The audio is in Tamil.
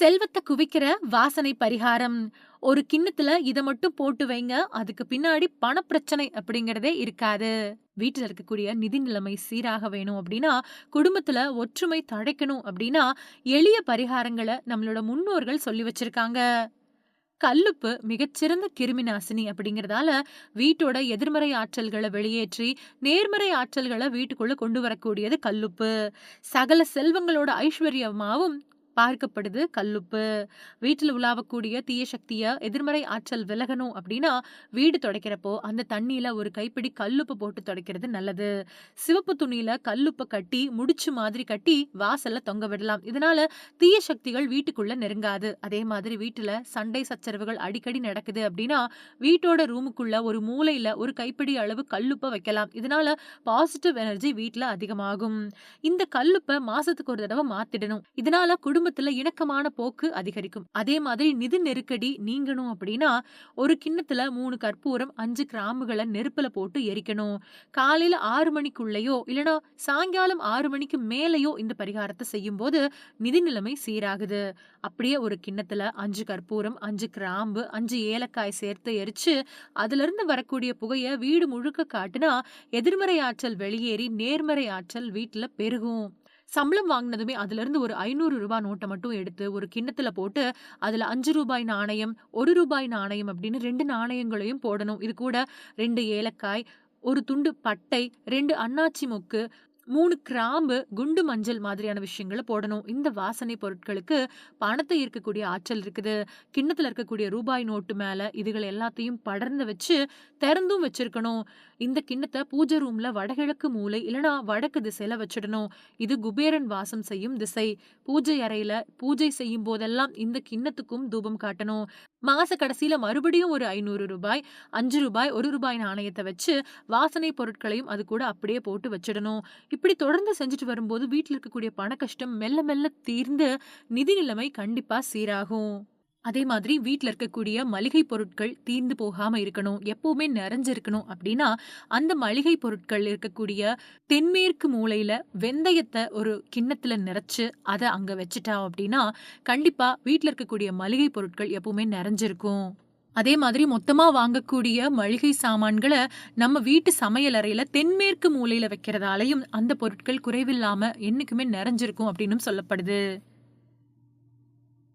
செல்வத்தை குவிக்கிற வாசனை பரிகாரம். ஒரு கிண்ணத்துல இதை மட்டும் போட்டு வைங்க. அதுக்கு பின்னாடி பணப்பிரச்சனை அப்படிங்கறதே இருக்காது. வீட்டில் இருக்கக்கூடிய நிதி நிலைமை சீராக வேணும் அப்படின்னா குடும்பத்துல ஒற்றுமை தழைக்கணும் அப்படின்னா எளிய பரிகாரங்களை நம்மளோட முன்னோர்கள் சொல்லி வச்சிருக்காங்க. கல்லுப்பு மிகச்சிறந்த கிருமி நாசினி அப்படிங்கறதால வீட்டோட எதிர்மறை ஆற்றல்களை வெளியேற்றி நேர்மறை ஆற்றல்களை வீட்டுக்குள்ள கொண்டு வரக்கூடியது கல்லுப்பு. சகல செல்வங்களோட ஐஸ்வர்யமாவும் பார்க்கப்படுது. கல்லுப்பு வீட்டில் உலாவக்கூடிய தீய சக்தியை எதிர்மறை ஆற்றல் விலகணும் அப்படின்னா வீடு துடைக்கிறப்போ அந்த தண்ணியில ஒரு கைப்பிடி கல்லுப்பு போட்டு துடைக்கிறது நல்லது. சிவப்பு துணியில கல்லுப்பை கட்டி முடிச்சு மாதிரி கட்டி வாசல்ல தொங்க விடலாம். இதனால தீய சக்திகள் வீட்டுக்குள்ள நெருங்காது. அதே மாதிரி வீட்டுல சண்டை சச்சரவுகள் அடிக்கடி நடக்குது அப்படின்னா வீட்டோட ரூமுக்குள்ள ஒரு மூலையில ஒரு கைப்பிடி அளவு கல்லுப்பை வைக்கலாம். இதனால பாசிட்டிவ் எனர்ஜி வீட்டுல அதிகமாகும். இந்த கல்லுப்பை மாசத்துக்கு ஒரு தடவை மாத்திடணும். இதனால குடும்ப குடும்பத்துல இணக்கமான போக்கு அதிகரிக்கும். அதே மாதிரி நிதி நெருக்கடி நீங்கணும் அப்படின்னா ஒரு கிண்ணத்துல மூணு கற்பூரம் அஞ்சு கிராம்புகளை நெருப்புல போட்டு எரிக்கணும். காலையில ஆறு மணிக்குள்ளேயோ இல்லைன்னா சாயங்காலம் ஆறு மணிக்கு மேலேயோ இந்த பரிகாரத்தை செய்யும் போது நிதி நிலைமை சீராகுது. அப்படியே ஒரு கிண்ணத்துல அஞ்சு கற்பூரம் அஞ்சு கிராம்பு அஞ்சு ஏலக்காய் சேர்த்து எரிச்சு அதுல இருந்து வரக்கூடிய புகைய வீடு முழுக்க காட்டுனா எதிர்மறை ஆற்றல் வெளியேறி நேர்மறை ஆற்றல் வீட்டுல பெருகும். சம்பளம் வாங்கினதுமே அதுல இருந்து ஒரு ஐநூறு ரூபாய் நோட்டை மட்டும் எடுத்து ஒரு கிண்ணத்துல போட்டு அதுல அஞ்சு ரூபாய் நாணயம் ஒரு ரூபாய் நாணயம் அப்படின்னு ரெண்டு நாணயங்களையும் போடணும். இது கூட ரெண்டு ஏலக்காய் ஒரு துண்டு பட்டை ரெண்டு அண்ணாச்சி மொக்கு மூணு கிராம்பு குண்டு மஞ்சள் மாதிரியான விஷயங்களை போடணும். இந்த வாசனை பொருட்களுக்கு பணத்தை இருக்கக்கூடிய ஆற்றல் இருக்குது. கிண்ணத்துல இருக்கக்கூடிய ரூபாய் நோட்டு மேல இதுகள் எல்லாத்தையும் படர்ந்து வச்சு திறந்தும் வச்சிருக்கணும். இந்த கிண்ணத்தை பூஜை ரூம்ல வடகிழக்கு மூலை இல்லைனா வடக்கு திசையில வச்சிடணும். இது குபேரன் வாசம் செய்யும் திசை. பூஜை அறையில பூஜை செய்யும் போதெல்லாம் இந்த கிண்ணத்துக்கும் தூபம் காட்டணும். மாச கடைசியில மறுபடியும் ஒரு ஐநூறு ரூபாய் அஞ்சு ரூபாய் ஒரு ரூபாய் நாணயத்தை வச்சு வாசனை பொருட்களையும் அது கூட அப்படியே போட்டு வச்சிடணும். இப்படி தொடர்ந்து செஞ்சுட்டு வரும்போது வீட்டில் இருக்கக்கூடிய பண கஷ்டம் மெல்ல மெல்ல தீர்ந்து நிதி நிலைமை கண்டிப்பா சீராகும். அதே மாதிரி வீட்டில் இருக்கக்கூடிய மளிகை பொருட்கள் தீர்ந்து போகாமல் இருக்கணும் எப்போவுமே நிறைஞ்சிருக்கணும் அப்படின்னா அந்த மளிகை பொருட்கள் இருக்கக்கூடிய தென்மேற்கு மூலையில் வெந்தயத்தை ஒரு கிண்ணத்தில் நிறைச்சு அதை அங்கே வச்சுட்டா அப்படின்னா கண்டிப்பாக வீட்டில் இருக்கக்கூடிய மளிகை பொருட்கள் எப்போவுமே நிறைஞ்சிருக்கும். அதே மாதிரி மொத்தமாக வாங்கக்கூடிய மளிகை சாமான்களை நம்ம வீட்டு சமையலறையில் தென்மேற்கு மூலையில் வைக்கிறதாலையும் அந்த பொருட்கள் குறைவில்லாமல் என்றைக்குமே நிறைஞ்சிருக்கும் அப்படின்னு சொல்லப்படுது.